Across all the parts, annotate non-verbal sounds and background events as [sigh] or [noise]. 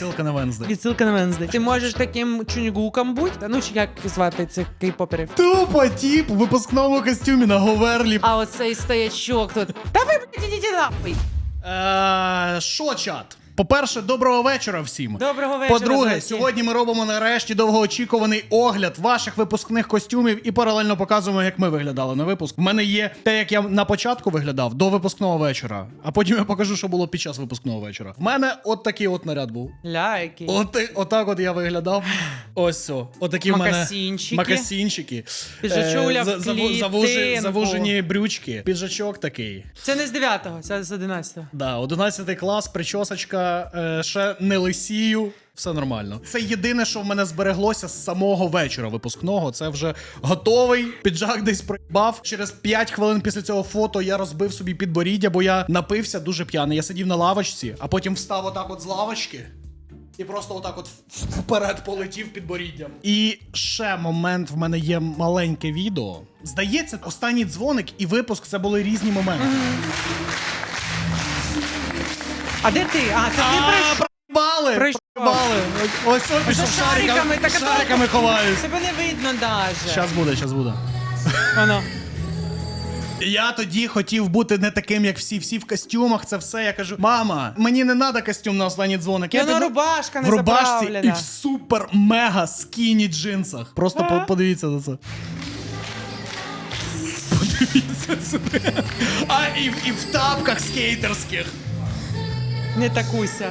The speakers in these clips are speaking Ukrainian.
Відсилка на Венздей. Відсилка на Венздей. Ти можеш таким чунгуком бути? Ну чи як звати цих кей-поперів? Тупо тіп у випускному костюмі на Говерлі. А оцей стоячок тут. Та ви, блядь, ідіть нахуй. Е, Що, чат? По-перше, доброго вечора всім. Доброго вечора. По-друге, сьогодні ми робимо нарешті довгоочікуваний огляд ваших випускних костюмів і паралельно показуємо, як ми виглядали на випуск. В мене є те, як я на початку виглядав до випускного вечора, а потім я покажу, що було під час випускного вечора. В мене от такий от наряд був. Ля, який. От, отак от я виглядав. Ось все. Отакі в мене Макасінчики. Піджачуля Е, в за- заву- Завужені брючки. Піджачок такий. Це не з 9-го, це з 11-го. Да, 11 клас, причосочка, е, ще не лисію. Все нормально. Це єдине, що в мене збереглося з самого вечора випускного. Це вже готовий. Піджак десь проїбав. Через 5 хвилин після цього фото я розбив собі підборіддя, бо я напився дуже п'яний. Я сидів на лавочці, а потім встав отак от з лавочки. І просто отак от вперед полетів підборіддям. І ще момент в мене є маленьке відео. Здається, останній дзвоник і випуск це були різні моменти. А де ти? А, це ти прийшов. Бали! Прийшов. Бали! Ось ось пішов За шариками, шариками, так а шариками ховаюсь. Тебе не видно даже. Щас буде, щас буде. Воно. Я тоді хотів бути не таким, як всі, всі в костюмах, це все. Я кажу, мама, мені не треба костюм на останній дзвоник. Я Воно піду рубашка не в рубашці і заправлена. в супер мега скіні джинсах. Просто по- подивіться на це. Подивіться сюди. А і, в- і в тапках скейтерських. Не такуйся.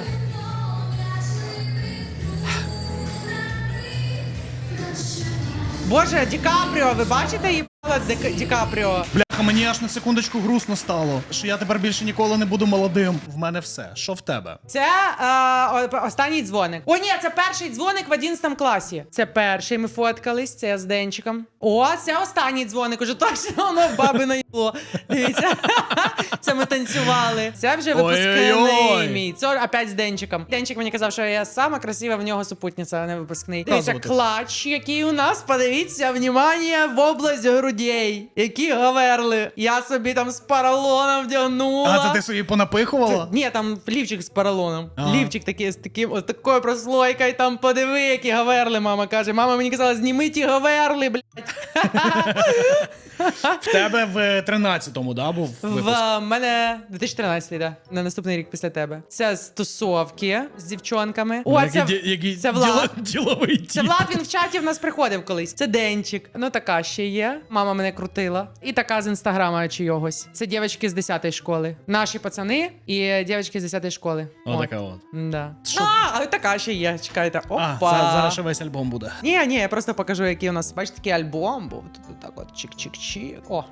Боже, Ді Капріо, ви бачите їбало Ді, Ді Капріо? Бляха, мені аж на секундочку грустно стало, що я тепер більше ніколи не буду молодим. В мене все. Що в тебе? Це е, о- останній дзвоник. О, ні, це перший дзвоник в 11 класі. Це перший ми фоткались, це з Денчиком. О, це останній дзвоник, уже точно воно в баби наїло. Дивіться. [laughs] Це ми танцювали. Це вже випускний мій. Це опять з Денчиком. Денчик мені казав, що я сама красива в нього супутниця, а не випускний. Дивіться, Показувати. клач, який у нас, подивіться, внимання, в область грудей. Які гаверли. Я собі там з поролоном вдягнула. А це ти собі понапихувала? Ні, там лівчик з поролоном. Ага. Лівчик такий з таким, ось такою прослойкою, там подиви, які гаверли, мама каже. Мама мені казала, зніми ті гаверли, блядь. В тебе в 13-му, да, був випуск? В мене 2013, да. На наступний рік після тебе. Це з тусовки з дівчонками. О, Який це, ді- який це діло- Влад. діловий Це тіп. Влад, він в чаті в нас приходив колись. Це Денчик. Ну така ще є. Мама мене крутила. І така з інстаграма чийогось. Це дівчатки з 10-ї школи. Наші пацани і дівчатки з 10-ї школи. Отака от. Да. А, але така ще є. Чекайте. Опа. А, за- зараз ще весь альбом буде. Ні, ні, я просто покажу, який у нас, бачите, такий альбом був. Тут так от чик-чик-чик. О.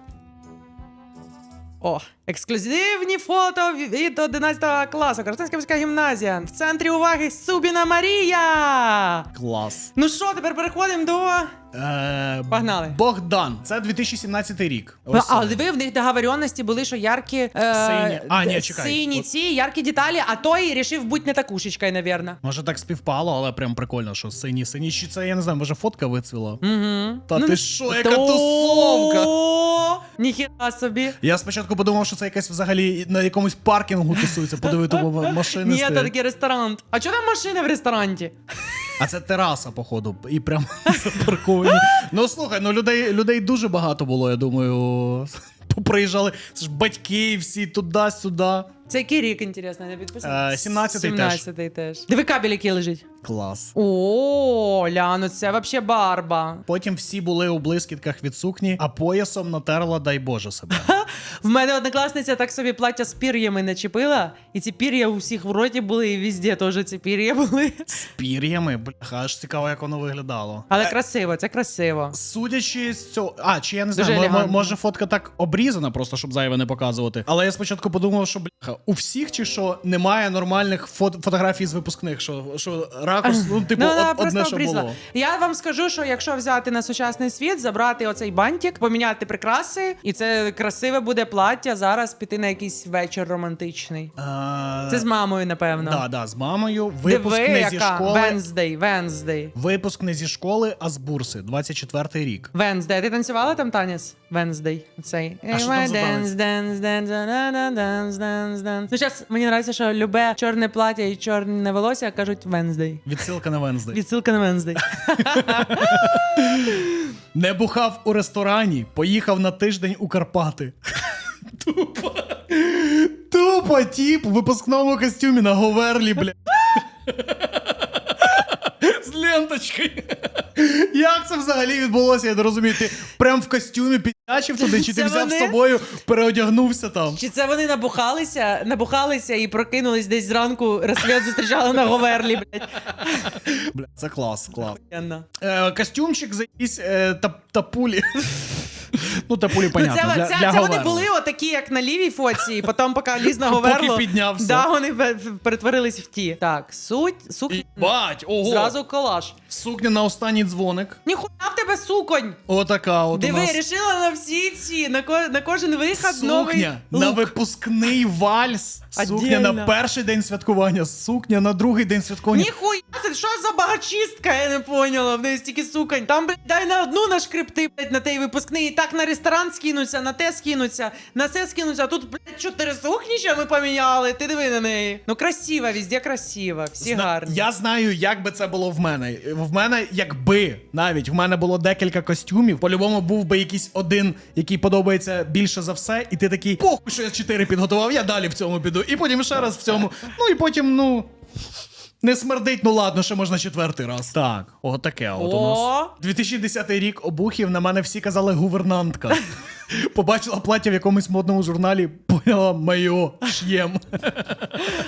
О, ексклюзивні фото від 11 класу. Коростенська міська гімназія. В центрі уваги Субіна Марія. Клас. Ну що, тепер переходимо до. Е, Погнали. Богдан. Це 2017 рік. Ну, Ось а диви, в них договоренності були, що яркі е, Сині. А, ні, чекай. сині ці, яркі деталі, а той рішив бути не такушечкою, навірно. Може так співпало, але прям прикольно, що сині сині. Чи це я не знаю, може фотка вицвіла? Угу. Та ти що, яка тусовка? Ніхіра собі. Я спочатку подумав, що це якась взагалі на якомусь паркінгу тусується, подивити, [laughs] машини Ні, це стоять. такий ресторан. А чого там машини в ресторані? А це тераса, походу, і прям [laughs] запарковані. Ну слухай, ну людей, людей дуже багато було, я думаю. Приїжджали, це ж батьки всі туди-сюди. Це який рік, інтересно, не підписано? Е, 17-й теж. 17-й теж. Диви кабель, який лежить. Клас. О, ля, ну це вообще барба. Потім всі були у блискітках від сукні, а поясом натерла, дай Боже себе. [laughs] В мене однокласниця так собі плаття з пір'ями начепила, і ці пір'я у всіх в роті були, і везде теж ці пір'я були. З пір'ями, бляха, аж цікаво, як воно виглядало. Але красиво, це красиво. Судячи з цього. А, чи я не знаю, мо- елегантно. може фотка так обрізана, просто щоб зайве не показувати. Але я спочатку подумав, що бляха, у всіх чи що немає нормальних фото- фотографій з випускних, що, що ракурс, ну, типу, Ну, од- одне, просто що обрізала. було. Я вам скажу, що якщо взяти на сучасний світ, забрати оцей бантик, поміняти прикраси, і це красиве буде плаття зараз піти на якийсь вечір романтичний. Е, Це з мамою, напевно. да, да, з мамою. Випуск Диви, не зі яка школи. Венздей, Венздей. Випуск не зі школи, а з бурси. 24-й рік. Венздей. Ти танцювала там танець? Wednesday. Цей. А що там за танець? Ну, зараз мені подобається, що любе чорне плаття і чорне волосся кажуть Wednesday. Відсилка на Венздей. Відсилка на Wednesday. [laughs] Не бухав у ресторані, поїхав на тиждень у Карпати. [laughs] Тупо. Тупо тіп в випускному костюмі на Говерлі, бля. [laughs] Ленточкою. [laughs] Як це взагалі відбулося? Я не розумію. Ти прям в костюмі підтячив туди, чи ти Це взяв з собою, переодягнувся там? Чи це вони набухалися, набухалися і прокинулись десь зранку, розсвіт зустрічали на Говерлі, блядь. Бля, це клас, клас. Охуєнно. Е, костюмчик за якісь е, та, тапулі. Ну, тапулі, понятно. Ну, це, для, це, для це вони були отакі, як на лівій фоці, і потім, поки [laughs] ліз на Поки Говерло, піднявся. да, вони перетворились в ті. Так, суть, сукня, Бать, ого. зразу колаж. Сукня на останній дзвоник. Ніхуя в тебе суконь! Отака от у Диви, нас. рішила на всі ці, на, ко, на кожен вихід новий Сукня на випускний вальс. Сукня Отдельно. на перший день святкування, сукня на другий день святкування. Ніхуя, це що за багачістка, я не поняла, в неї стільки суконь. Там, блядь, дай на одну нашкрипти, блядь, на той випускний, так на ресторан скинуться, на те скинуться, на це скинуться, а тут, блядь, чотири сукні ще ми поміняли, ти диви на неї. Ну красива, везде красива, всі Зна- гарні. Я знаю, як би це було в мене. В мене, якби навіть в мене було декілька костюмів, по-любому був би якийсь один, який подобається більше за все, і ти такий, похуй, що я чотири підготував, я далі в цьому піду. І потім ще раз в цьому. Ну і потім, ну. Не смердить, ну ладно, ще можна четвертий раз. Так, отаке от у нас. О! 2010 рік обухів на мене всі казали гувернантка. [laughs] Побачила плаття в якомусь модному журналі, поняла майо, ш'єм.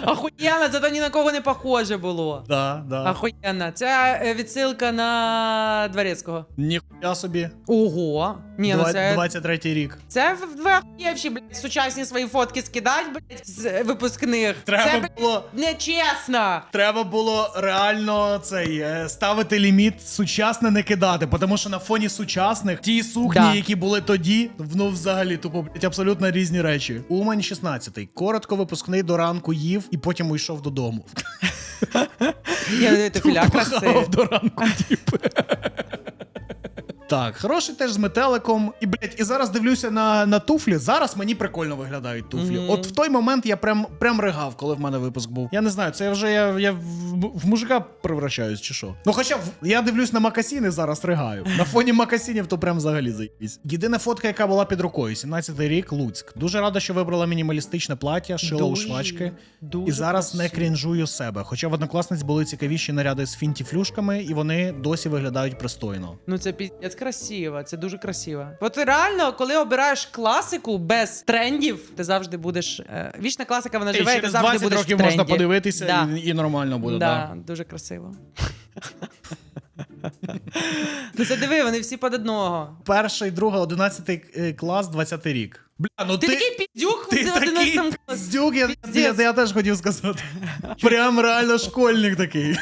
Охуєнно, зато ні на кого не похоже було. Да, да. Охуєнно. Це е, відсилка на Дворецького. Ніхуя собі. Ого. Ні, ну Два- це 23 рік. Це в- ви охуєвші, блядь, сучасні свої фотки скидать, блядь, з випускних. Треба це, блядь, було- нечесно. Треба було реально цей е, ставити ліміт сучасне не кидати, тому що на фоні сучасних ті сукні, Да. які були тоді, ну взагалі тупо блять, абсолютно різні речі. Умань 16. Коротко випускний до ранку їв і потім уйшов додому. Я до ранку, тіп. Так, хороший теж з метеликом. І, блядь, і зараз дивлюся на, на туфлі. Зараз мені прикольно виглядають туфлі. Мгм. От в той момент я прям, прям ригав, коли в мене випуск був. Я не знаю, це я вже я, я в, в мужика превращаюсь чи що. Ну, хоча в- я дивлюсь на макасіни, зараз ригаю. На фоні макасінів то прям взагалі заїбісь. Єдина фотка, яка була під рукою, 17-й рік, Луцьк. Дуже рада, що вибрала мінімалістичне плаття, шила у швачки. дуже і зараз не крінжую себе. Хоча в однокласниць були цікавіші наряди з фінтіфлюшками, і вони досі виглядають пристойно. Ну це піздець красиво, це дуже красиво. От реально, коли обираєш класику без трендів, ти завжди будеш. Е, вічна класика, вона живе, і ти через завжди 20 будеш років в тренді. можна подивитися, Да. і, і нормально буде. да, Да. дуже красиво. ну це диви, вони всі під одного. Перший, друга, 11 е, клас, 20 рік. Бля, ну Ти, ти, такий піздюк ти в такий 11 піздюк, я, я, я, теж хотів сказати. Прям реально школьник такий.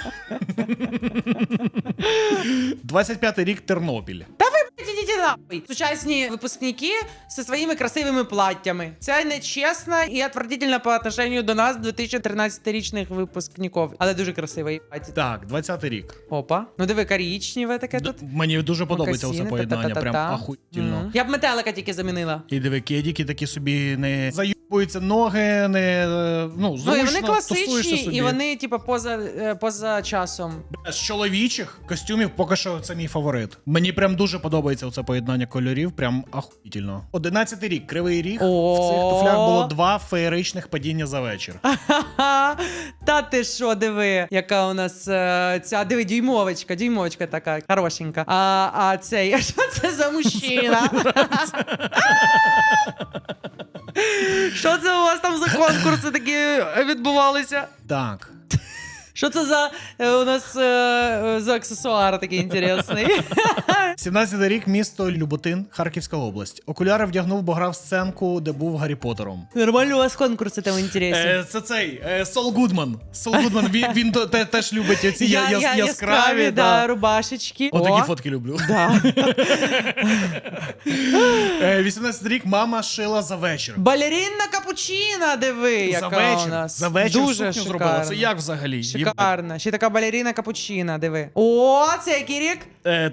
25 рік Тернопіль. Ідіть нахуй. Сучасні випускники зі своїми красивими платтями. Це нечесно і отвратительно по отношению до нас, 2013-річних випускників. Але дуже красиво, їбать. Так, 20 рік. Опа. Ну диви, коричневе таке Д- тут. Мені дуже подобається Мокасіни, оце поєднання, прям та-та-та-та. ахуїтельно. Мгм. Я б метелика тільки замінила. І диви, кедіки такі собі не заюбуються ноги, не е, ну, Ну, зручно, і вони класичні, собі. і вони, типу, поза, е, поза часом. З чоловічих костюмів поки що це мій фаворит. Мені прям дуже подобається оце поєднання кольорів, прям ахуїтельно. 11 рік, кривий ріг. В цих туфлях було два феєричних падіння за вечір. Та ти що, диви, яка у нас е, ця диви, дюймовочка, дюймовочка така хорошенька. А, а цей, [laughs] що це за мужчина? [laughs] Що це у вас там за конкурси такі відбувалися? Так. Що це за е, у нас е, е, за аксесуар такий інтересний? [laughs] 17 рік, місто Люботин, Харківська область. Окуляри вдягнув, бо грав сценку, де був Гаррі Поттером. Нормально у вас конкурси там інтересні. Е, це цей е, Сол Гудман. Сол Гудман, він, він то- те- теж любить оці я, я, яскраві. да, да. рубашечки. Отакі О, фотки люблю. Да. Е, 18 рік мама шила за вечір. Балерінна капучина, диви, яка за вечір, у нас. за вечір Дуже сукню зробила. шикарно. Це як взагалі? Шикарна. Ще й така балеріна капучина, диви. О, це який рік?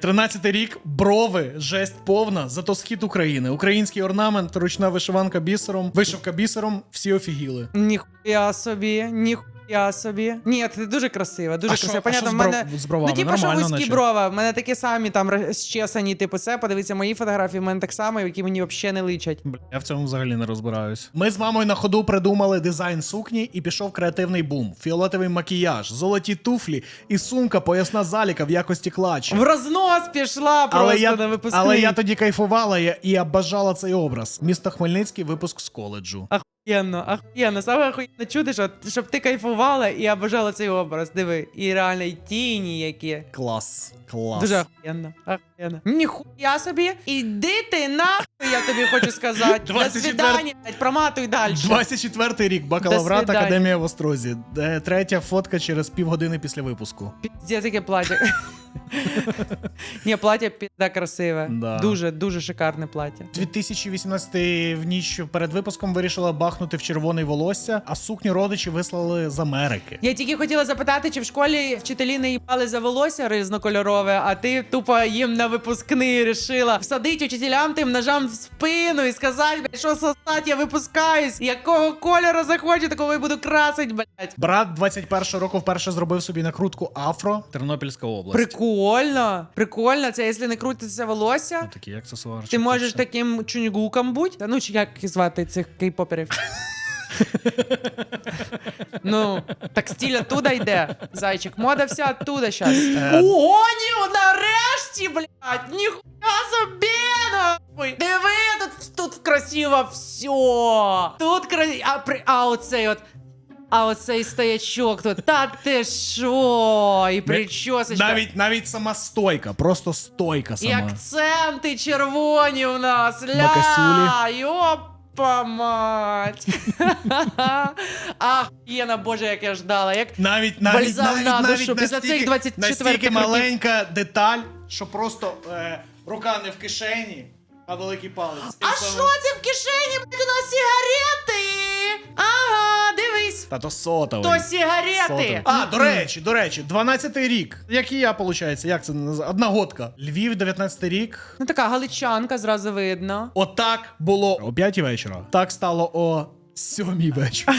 Тринадцятий 13-й рік, брови, жесть повна, зато схід України. Український орнамент, ручна вишиванка бісером, вишивка бісером, всі офігіли. Ніхуя собі, ніхуя собі. Ні, ти дуже красива, дуже А що- красива. а Понятно, що в з бров- мене. з бровами? Ну, типу, що Нормально, вузькі наче. брова. В мене такі самі там ре- щесані, типу, це. Подивіться мої фотографії, в мене так само, які мені взагалі не личать. Бля, я в цьому взагалі не розбираюсь. Ми з мамою на ходу придумали дизайн сукні і пішов креативний бум. Фіолетовий макіяж, золоті туфлі і сумка поясна заліка в якості клатча. В рознос пішла просто Але я, на випускний. але я тоді кайфувала я, і я бажала цей образ. Місто Хмельницький, випуск з коледжу. Ахуєнно, ахуєнно. Саме ахуєнно чути, що, щоб ти кайфувала і обожала цей образ. Диви, і реально, і тіні які. Клас. Клас. Дуже охуєнно. ахуєнно. Ніхуя собі, іди ти нахуй, я тобі хочу сказати. До 24 свидання, блядь, проматуй далі. 24-й рік, бакалаврат, свидання. Академія в Острозі. Е, Третя фотка через півгодини після випуску. Піздець, яке плаття. Ні, плаття пізда красиве. Да. Дуже, дуже шикарне плаття. 2018 в ніч перед випуском вирішила бахнути в червоний волосся, а сукню родичі вислали з Америки. Я тільки хотіла запитати, чи в школі вчителі не їбали за волосся різнокольорове, а ти тупо їм на випускний рішила всадити учителям тим ножам в спину і сказати, блядь, що сосать, я випускаюсь. Якого кольору захочу, такого і буду красить, блядь. Брат 21 року вперше зробив собі накрутку Афро, Тернопільська область. Прикольно, прикольно. Це якщо не крутиться волосся. Ну, Такий аксесуар. Ти можеш таким чунгуком бути. Та Ну, чи як звати цих кей-поперів? [laughs] ну, так стиль оттуда йде, зайчик. Мода вся оттуда щас. Е. Ого, ні, нарешті, блядь! Ніхуя собі, нахуй! Диви, тут, тут красиво все! Тут красиво. А, при... а оцей от. А оцей стоячок тут. Та ти що? І причосочка. Навіть навіть сама стойка, просто стойка І сама. акценти червоні у нас. Ля, Макасюлі. Йопа мать. [laughs] Ахуєна, боже, як я ждала. Як... Навіть навіть навіть, на навіть душу після настільки, цих 24 настільки років. маленька деталь, що просто е, рука не в кишені, а великий палець. І А саме- що це в кишені? блядь, У нас сигарети. Ага, Та то сотовий. То сигарети. Сотовий. А, до речі, до речі, 12-й рік. Як і я, виходить, як це називається? Одногодка. Львів, 19-й рік. Ну така галичанка, зразу видно. Отак було о 5 вечора. Так стало о 7 вечора.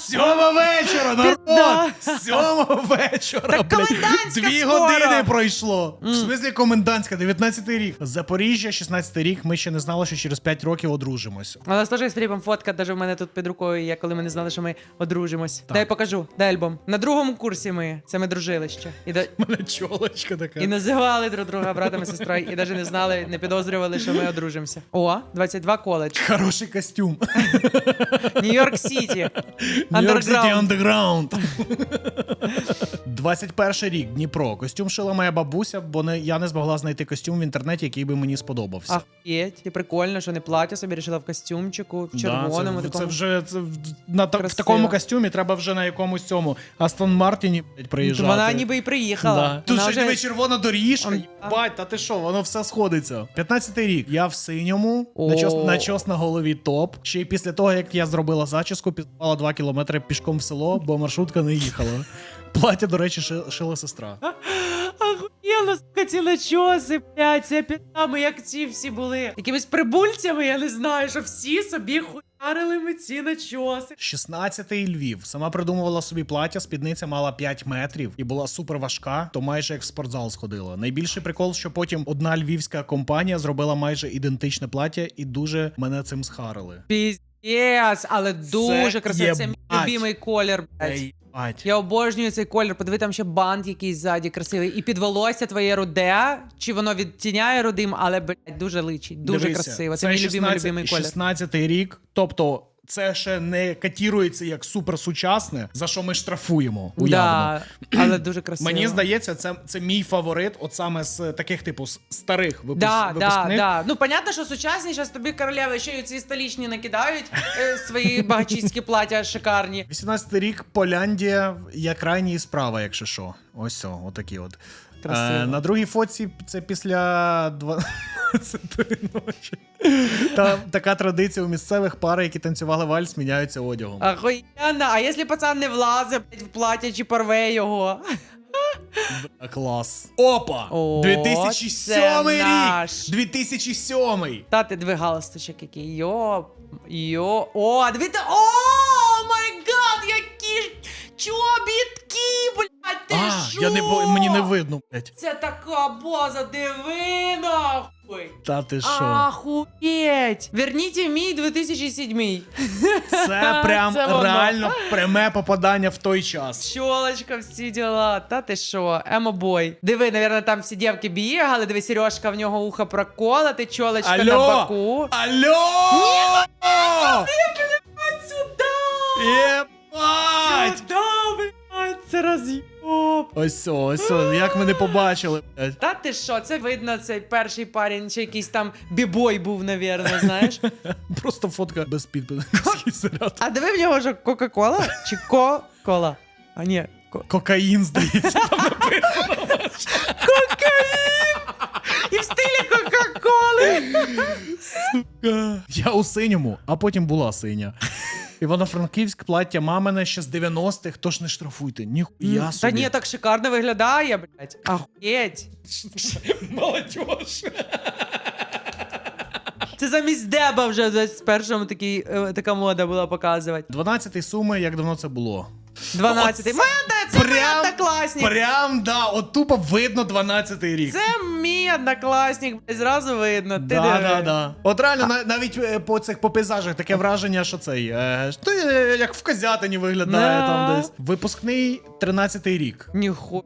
Сьома вечора, народ! Сьома вечора. Так блядь. комендантська Дві скоро. години пройшло. В смислі комендантська, 19-й рік. Запоріжжя, 16-й рік. Ми ще не знали, що через 5 років одружимося. У нас теж Філіпом фотка, навіть в мене тут під рукою є, коли ми не знали, що ми одружимось. Дай покажу, дай альбом. На другому курсі ми. Це ми дружили ще. І, до... Мене чолочка така. і називали друг друга братом і сестрою, і навіть не знали, не підозрювали, що ми одружимося. О, 22 коледж. Хороший костюм. [laughs] Нью-Йорк Сіті. Нью-Йорк Сіті Underground. Underground. 21 рік, Дніпро. Костюм шила моя бабуся, бо не, я не змогла знайти костюм в інтернеті, який би мені сподобався. Ахуєть. І прикольно, що не плаття собі рішила в костюмчику, в червоному да, це, такому. це вже це, на, та- в Красиво. такому костюмі треба вже на якомусь цьому Астон Мартіні блядь, приїжджати. Вона ніби і приїхала. Да. Тут Вона ще вже- червона доріжка, Он- їбать, та ти що, воно все сходиться. 15-й рік. Я в синьому, О. начос, начос на голові топ. Ще й після того, як я зробила зачіску, пізнала 2 кілометри пішком в село, бо маршрутка не їхала. Плаття, до речі, ши- шила сестра. Охуєнно, сука, ці начоси, блядь, це п'ятами, як ці всі були. Якимись прибульцями, я не знаю, що всі собі хуярили ми ці начоси. 16-й Львів. Сама придумувала собі плаття, спідниця мала 5 метрів і була супер важка, то майже як в спортзал сходила. Найбільший прикол, що потім одна львівська компанія зробила майже ідентичне плаття і дуже мене цим схарили. Піздец, але дуже красиво. Це мій любимий колір, блядь. Ей, бать. Я обожнюю цей колір. Подиви, там ще бант якийсь ззаді красивий. І під волосся твоє руде, чи воно відтіняє рудим, але блядь, дуже личить. Дуже Дивися, красиво. Це, мій любимий 16 любимий колір. 16-й рік, тобто. Це ще не катірується як суперсучасне, за що ми штрафуємо. Уявно. Да, але дуже [clears throat] красиво. Мені здається, це, це мій фаворит, от саме з таких, типу, старих випуск, Да, да, випускних. да. Ну, понятно, що сучасні зараз тобі королеви ще й ці столічні накидають е, свої [laughs] багачівські плаття шикарні. 18-й рік Поляндія, я крайній справа, якщо що. Ось о, отакі от. Красиво. Е, на другій фоці це після 12 [laughs] ночі. Та, така традиція у місцевих пари, які танцювали вальс, міняються одягом. Охуєнно. А якщо пацан не влазить блядь, в плаття чи порве його? Бля, Клас. Опа! О, 2007 це рік! наш. 2007! Та ти диви галстучок який. Йо. Йо. О, дивіться. О, май гад, які ж блядь, ти А, що? Я не бо- мені не видно, блядь. Це така база, диви нахуй. Та ти що? Ахуєть! Верніть мій 2007. Це [laughs] прям Це воно. реально пряме попадання в той час. Щолочка, всі діла. Та ти що, емо-бой. Диви, навірно, там всі дівки бігали, диви, Сережка в нього ухо проколоти, чолочка на Алло! боку. Алло! Сюда! Єбать! Сюда, блядь, це роз'єб. Ось, ось, о, як ми не побачили. блядь. Та ти що, це видно, цей перший парень, чи якийсь там бібой був, навірно, знаєш. [laughs] Просто фотка без підпису. заряд. [laughs] А диви в нього ж Кока-Кола чи Ко-Кола? А ні, ко- Кокаїн, здається. [laughs] І в стилі Кока-Коли. Я у синьому, а потім була синя. Івано-Франківськ, плаття мамине ще з 90-х, тож не штрафуйте. Ніхуя Та собі. ні, так шикарно виглядає, блядь. Ахуєть. [laughs] Молодіж. Це замість деба вже в 21-му такий, е, така мода була показувати. 12-й суми, як давно це було. 12-й. Оце це Прям, однокласник. прям, да, от тупо видно 12-й рік. Це мій однокласник, блядь, зразу видно. Ти Да, диви. да, да. От реально, на- навіть е, по цих по пейзажах таке враження, що цей. Е, що, е, як в Козятині виглядає Да. там десь. Випускний 13-й рік. Ніхуя.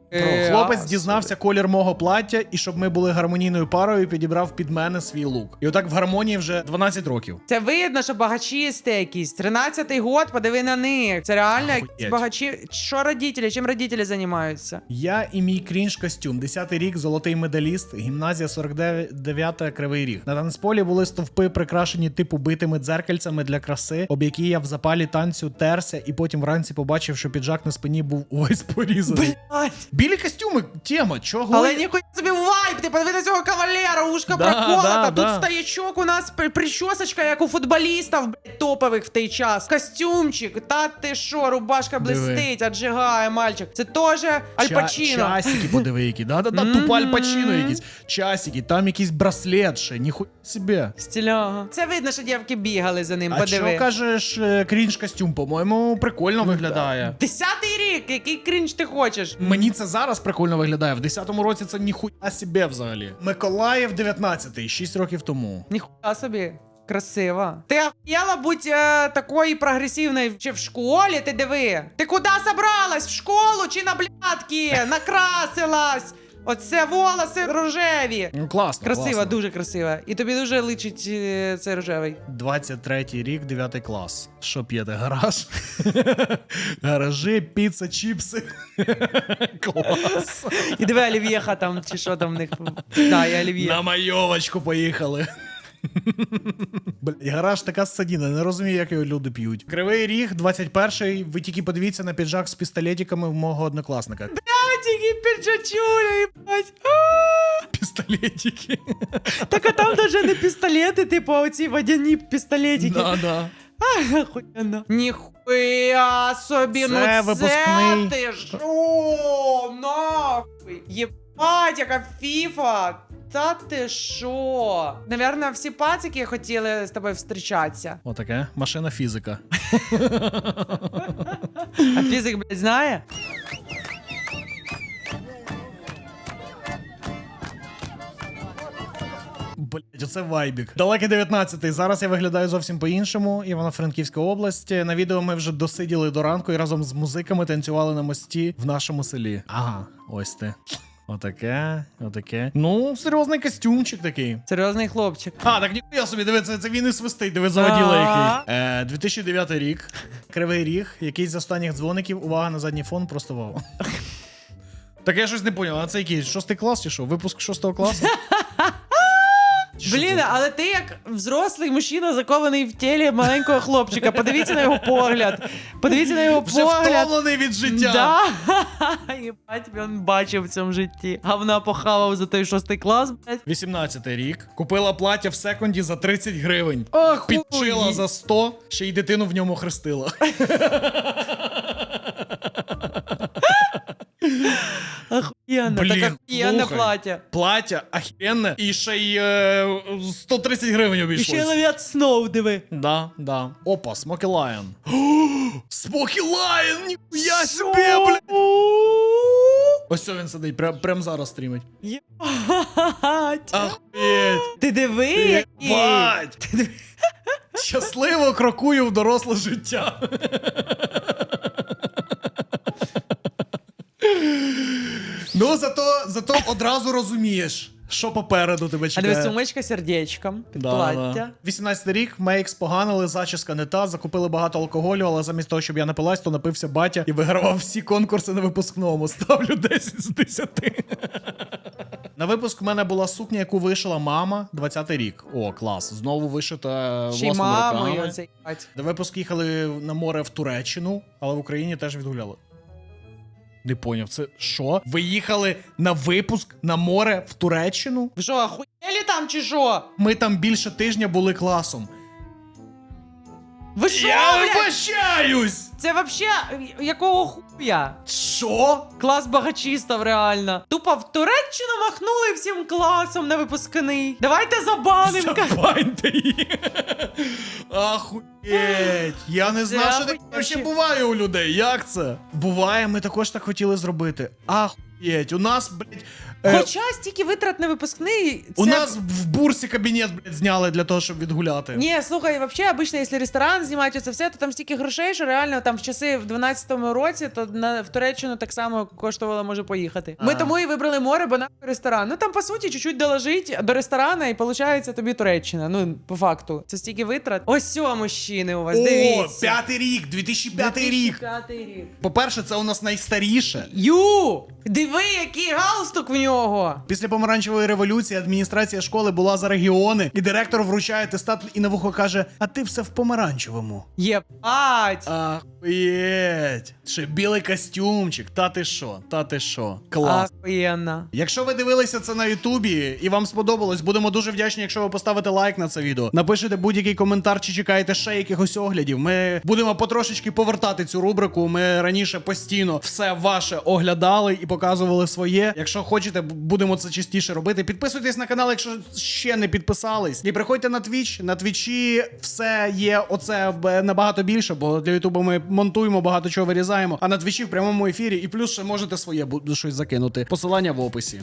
Хлопець дізнався колір мого плаття, і щоб ми були гармонійною парою, підібрав під мене свій лук. І отак в гармонії вже 12 років. Це видно, що багачісти якісь. 13-й год, подиви на них. Це реально Охуєть. якісь багачі. Що родителі? Чим родителі займаються? Я і мій крінж костюм. 10-й рік, золотий медаліст, гімназія 49 Кривий Ріг. На танцполі були стовпи, прикрашені типу битими дзеркальцями для краси, об які я в запалі танцю терся, і потім вранці побачив, що піджак на спині був [laughs] увесь порізаний. Блять. Білі костюми, тема, чого? Але ніхуя собі вайб, ти подиви на цього кавалера, ушка Да, проколота, да, тут да. стоячок у нас при- причосочка, як у футболістів, блядь, топових в той час. Костюмчик, та ти що, рубашка блистить, отжигає, мальчик. Це теж Аль Ча- Часики, подиви, які. Да, да, да, тупо Аль Пачино якісь. Часики, там якийсь браслет ще, ніхуя себе. Стиляга. Це видно, що дівки бігали за ним, А подиви. що кажеш, е, крінж костюм, по-моєму, прикольно виглядає. Десятий рік, який крінж ти хочеш? Мені це зараз прикольно виглядає. В 10-му році це ніхуя себе взагалі. Миколаїв 19-й, 6 років тому. Ніхуя собі. Красиво. Ти охуєла бути е, такою прогресивною чи в школі? Ти диви. Ти куди собралась? В школу чи на блядки? Накрасилась. Оце волоси рожеві. Ну, класно. Красиво, класно. дуже красиво. І тобі дуже личить е, цей рожевий. 23-й рік, 9 клас. Що п'єте? Гараж? [laughs] Гаражі, піца, чіпси. [laughs] Клас. І диви олів'єха там, чи що там в них. Да, і олів'є. На майовочку поїхали. [laughs] Блядь, гараж така ссадіна, не розумію, як його люди п'ють. Кривий ріг, 21-й. Ви тільки подивіться на піджак з пістолетиками в мого однокласника. А, тільки піджачуля, їбать. Пістолетики. Так а там даже не пістолети, типу, а оці водяні пістолетики. Да, да. Охуєнно. Ніхуя собі, Це ну випускний. це ти що? Нахуй. Єбать, яка фіфа. Та ти що? Наверно, всі пацики хотіли з тобою зустрічатися. Отаке. Машина фізика. А фізик, блядь, знає? Блять, оце вайбік. Далекий 19-й. Зараз я виглядаю зовсім по-іншому. Івано-Франківська область. На відео ми вже досиділи до ранку і разом з музиками танцювали на мості в нашому селі. Ага, ось ти. Отаке, отаке. Ну, серйозний костюмчик такий. Серйозний хлопчик. А, так ніхуя собі, дивиться, це, він і свистить, диви, заводіла який. Е, 2009 рік. Кривий ріг, якийсь з останніх дзвоників. Увага на задній фон, просто вау. [laughs] Так я щось не поняв, а це який? Шостий клас чи що? Випуск шостого класу? [laughs] Що Блін, це? але ти як взрослий мужчина, закований в тілі маленького хлопчика. Подивіться на його погляд. Подивіться на його Вже погляд. втомлений від життя. Да. [laughs] Єбать, він бачив в цьому житті. Говна похавав за той шостий клас, блядь. 18 рік. Купила плаття в секунді за 30 гривень. Ох, Підшила за 100, ще й дитину в ньому хрестила. [laughs] Охуєнно, Блін, так охуєнне слухай. плаття. Плаття охеренне і ще й е, 130 гривень І обійшлось. ще ловять Сноу, диви. Да, да. Опа, Смокі Лайон. [gasps] Смокі Лайон! Ніхуя себе, бля! Ось це він сидить, прям, прям зараз стрімить. Єбать. Ахуєть! Ти диви, який. Єбать! Щасливо крокую в доросле життя. Ну, зато, зато одразу розумієш, що попереду тебе А чекає. диви, сумочка сердечком під Да, плаття. да. 18 рік, мейк споганили, зачіска не та, закупили багато алкоголю, але замість того, щоб я напилась, то напився батя і вигравав всі конкурси на випускному. Ставлю 10 з 10. На випуск в мене була сукня, яку вишила мама, 20-й рік. О, клас. Знову вишита Ще й власними мамою руками. оцей. На випуск їхали на море в Туреччину, але в Україні теж відгуляли. Не поняв, це що? Ви їхали на випуск на море в Туреччину? Ви що, охуєлі там чи що? Ми там більше тижня були класом. Ви що, Я блядь? вибачаюсь! Це вообще якого хуя? Що? Клас багачистов, реально. Тупо в Туреччину махнули всім класом на випускний. Давайте забаним. ка- Забаньте її. Ахуєть. Я не знав, що таке ще буває у людей. Як це? Буває, ми також так хотіли зробити. Ахуєть. У нас, блядь. Е, Хоча стільки витрат на випускний. Це... У нас в бурсі кабінет, блядь, зняли для того, щоб відгуляти. Ні, слухай, вообще, обично, якщо ресторан знімають це все, то там стільки грошей, що реально там в часи в 12-му році, то на в Туреччину так само коштувало може поїхати. Ми тому і вибрали море, бо нахуй ресторан. Ну там по суті чуть-чуть доложить до ресторана, і виходить тобі Туреччина. Ну по факту, це стільки витрат. Ось все, мужчини у вас. О, дивіться. п'ятий рік, 2005 рік. 2005 рік. По-перше, це у нас найстаріше. Ю! Диви, який галстук в нього! Після помаранчевої революції адміністрація школи була за регіони, і директор вручає атестат і на вухо каже: А ти все в помаранчевому. Єбать! Ахуєть. Ще білий костюмчик. Та ти що? Та ти що? Клас. Охуєнно. Якщо ви дивилися це на Ютубі і вам сподобалось, будемо дуже вдячні, якщо ви поставите лайк на це відео. Напишете будь-який коментар, чи чекаєте ще якихось оглядів. Ми будемо потрошечки повертати цю рубрику. Ми раніше постійно все ваше оглядали і показували своє. Якщо хочете, б- будемо це частіше робити. Підписуйтесь на канал, якщо ще не підписались. І приходьте на Twitch. На Твічі все є оце набагато більше, бо для Ютубу ми монтуємо, багато чого вирізаємо. А на Твічі в прямому ефірі. І плюс ще можете своє щось закинути. Посилання в описі.